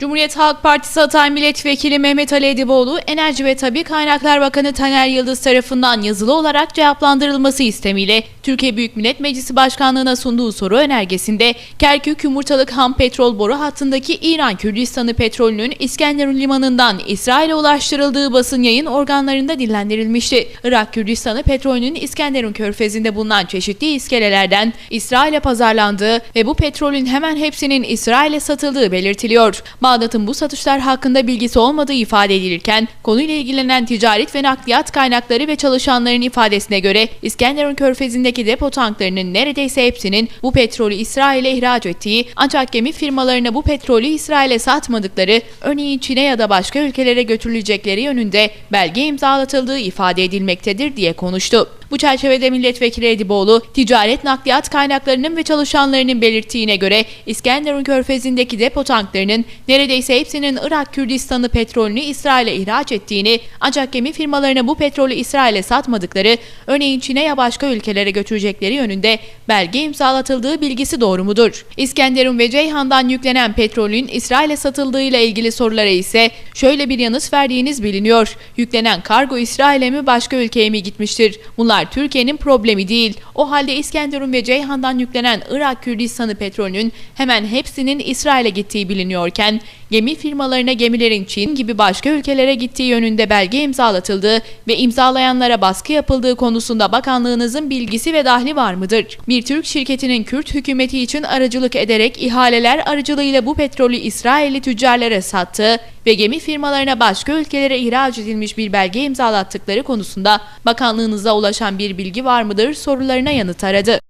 Cumhuriyet Halk Partisi Hatay Milletvekili Mehmet Ali Ediboğlu, Enerji ve Tabi Kaynaklar Bakanı Taner Yıldız tarafından yazılı olarak cevaplandırılması istemiyle Türkiye Büyük Millet Meclisi Başkanlığı'na sunduğu soru önergesinde Kerkük Yumurtalık Ham Petrol Boru hattındaki İran Kürdistanı petrolünün İskenderun Limanı'ndan İsrail'e ulaştırıldığı basın yayın organlarında dillendirilmişti. Irak Kürdistanı petrolünün İskenderun körfezinde bulunan çeşitli iskelelerden İsrail'e pazarlandığı ve bu petrolün hemen hepsinin İsrail'e satıldığı belirtiliyor. Bağdat'ın bu satışlar hakkında bilgisi olmadığı ifade edilirken konuyla ilgilenen ticaret ve nakliyat kaynakları ve çalışanların ifadesine göre İskenderun körfezindeki depo tanklarının neredeyse hepsinin bu petrolü İsrail'e ihraç ettiği ancak gemi firmalarına bu petrolü İsrail'e satmadıkları örneğin Çin'e ya da başka ülkelere götürülecekleri yönünde belge imzalatıldığı ifade edilmektedir diye konuştu. Bu çerçevede milletvekili Ediboğlu, ticaret nakliyat kaynaklarının ve çalışanlarının belirttiğine göre İskenderun Körfezi'ndeki depo tanklarının neredeyse hepsinin Irak Kürdistanı petrolünü İsrail'e ihraç ettiğini ancak gemi firmalarına bu petrolü İsrail'e satmadıkları, örneğin Çin'e ya başka ülkelere götürecekleri yönünde belge imzalatıldığı bilgisi doğru mudur? İskenderun ve Ceyhan'dan yüklenen petrolün İsrail'e satıldığıyla ilgili sorulara ise şöyle bir yanıt verdiğiniz biliniyor. Yüklenen kargo İsrail'e mi başka ülkeye mi gitmiştir? Bunlar Türkiye'nin problemi değil. O halde İskenderun ve Ceyhan'dan yüklenen Irak Kürdistanı petrolünün hemen hepsinin İsrail'e gittiği biliniyorken gemi firmalarına gemilerin Çin gibi başka ülkelere gittiği yönünde belge imzalatıldığı ve imzalayanlara baskı yapıldığı konusunda bakanlığınızın bilgisi ve dahli var mıdır? Bir Türk şirketinin Kürt hükümeti için aracılık ederek ihaleler aracılığıyla bu petrolü İsrailli tüccarlara sattığı ve gemi firmalarına başka ülkelere ihraç edilmiş bir belge imzalattıkları konusunda bakanlığınıza ulaşan bir bilgi var mıdır sorularına yanıt aradı.